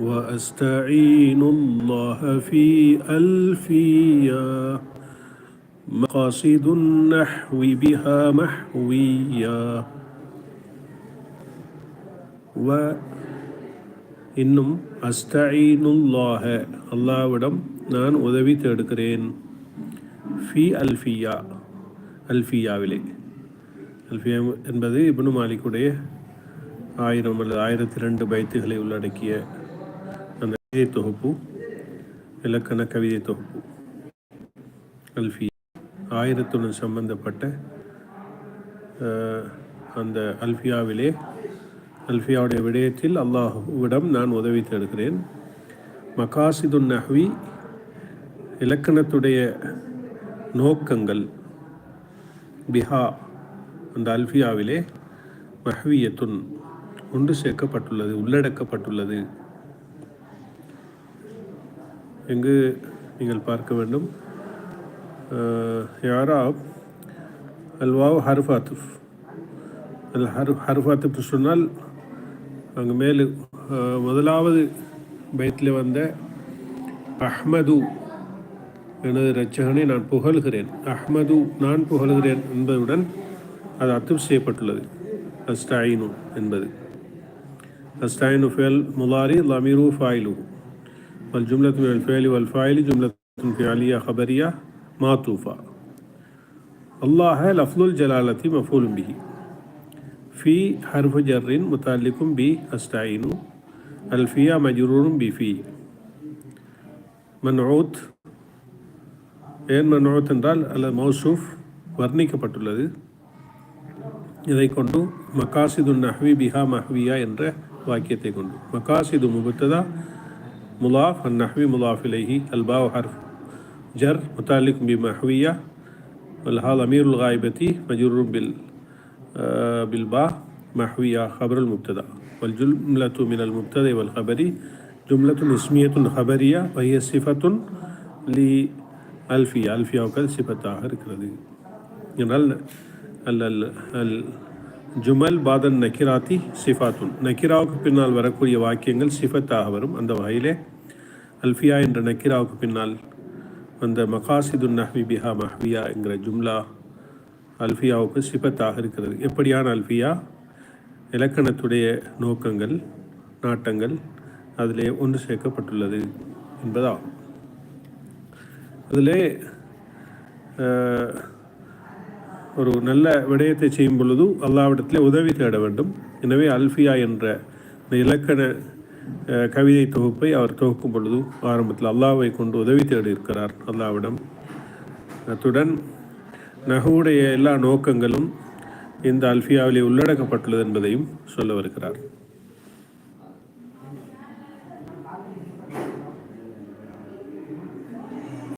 وأستعين الله في ألفية مقاصد النحو بها محوية و இன்னும் அஸ்தஈனுல்லாஹ அல்லாவிடம் நான் உதவி தேடுகிறேன் ஃபி அல்ஃபியா அல்ஃபியாவிலே அல்ஃபியா என்பது இப்னு மாலிக்குடைய ஆயிரம் அல்லது ஆயிரத்தி ரெண்டு பைத்துகளை உள்ளடக்கிய அந்த கவிதை தொகுப்பு இலக்கண கவிதை தொகுப்பு. அல்ஃபி ஆயிரத்துடன் சம்பந்தப்பட்ட அந்த அல்ஃபியாவிலே அல்ஃபியாவுடைய விடயத்தில் அல்லாஹுவிடம் நான் உதவி தேடுகிறேன். மகாசிதுன் நஹ்வி இலக்கணத்துடைய நோக்கங்கள் பிஹா அந்த அல்ஃபியாவிலே மஹ்வியத்துன் ஒன்று சேர்க்கப்பட்டுள்ளது உள்ளடக்கப்பட்டுள்ளது. எங்கு நீங்கள் பார்க்க வேண்டும்? யாராப் அல்வாவ் ஹர்ஃபாத்துஃப். அல் ஹர் ஹர்ஃபாத்துஃப் சொன்னால் அங்கே மேலு முதலாவது பயத்தில் வந்த அஹ்மது எனது இரட்சகனை நான் புகழ்கிறேன். அஹ்மது நான் புகழ்கிறேன் என்பதுடன் அது அத்துப் செய்யப்பட்டுள்ளது. அஸ்டாயினு என்பது. அஸ்டாயினு ஃபேல் முலாரி லமீரு ஃபாயிலு والجملة من الفعل والفاعل جملة فعلية خبرية معطوفة الله لفظ الجلالة مفعول به في حرف جر متعلق بأستعين الفيا مجرور بفي மன்ஊத் ஏன் மன்ஊத் என்றால் அல்லது மௌசூஃப் வர்ணிக்கப்பட்டுள்ளது இதை கொண்டு மகாசிது நஹ்வி பிஹா மஹ்வியா என்ற வாக்கியத்தை கொண்டு மகாசிது முபத்ததா مضاف النحوي مضاف إليه. الباء حرف جر متعلق بمحوية والها ضمير الغائبة مجرور بال آه، بالباء. محوية خبر المبتدأ والجملة من المبتدأ والخبر جملة اسمية خبرية وهي صفة لألفية. ألفية وكذا صفة آخر. كذا. يعني ஜுமல் பாதன் நக்கிராத்தி சிஃபாத்துன். நக்கிராவுக்கு பின்னால் வரக்கூடிய வாக்கியங்கள் சிஃபத்தாக வரும். அந்த வகையிலே அல்ஃபியா என்ற நக்கிராவுக்கு பின்னால் வந்த மகாசிதுன் நஹ்வி பிஹா மஹ்வியா என்கிற ஜும்லா அல்ஃபியாவுக்கு சிபத்தாக இருக்கிறது. எப்படியான அல்ஃபியா? இலக்கணத்துடைய நோக்கங்கள் நாட்டங்கள் அதிலே ஒன்று சேர்க்கப்பட்டுள்ளது என்பதாகும். அதிலே ஒரு நல்ல விடயத்தை செய்யும் பொழுது அல்லாவிடத்திலே உதவி தேட வேண்டும். எனவே அல்ஃபியா என்ற இந்த இலக்கண கவிதை தொகுப்பை அவர் தொகுக்கும் பொழுது ஆரம்பத்தில் அல்லாவை கொண்டு உதவி தேடி இருக்கிறார் அல்லாவிடம். அத்துடன் நகுவுடைய எல்லா நோக்கங்களும் இந்த அல்ஃபியாவிலே உள்ளடக்கப்பட்டுள்ளது என்பதையும் சொல்ல வருகிறார்.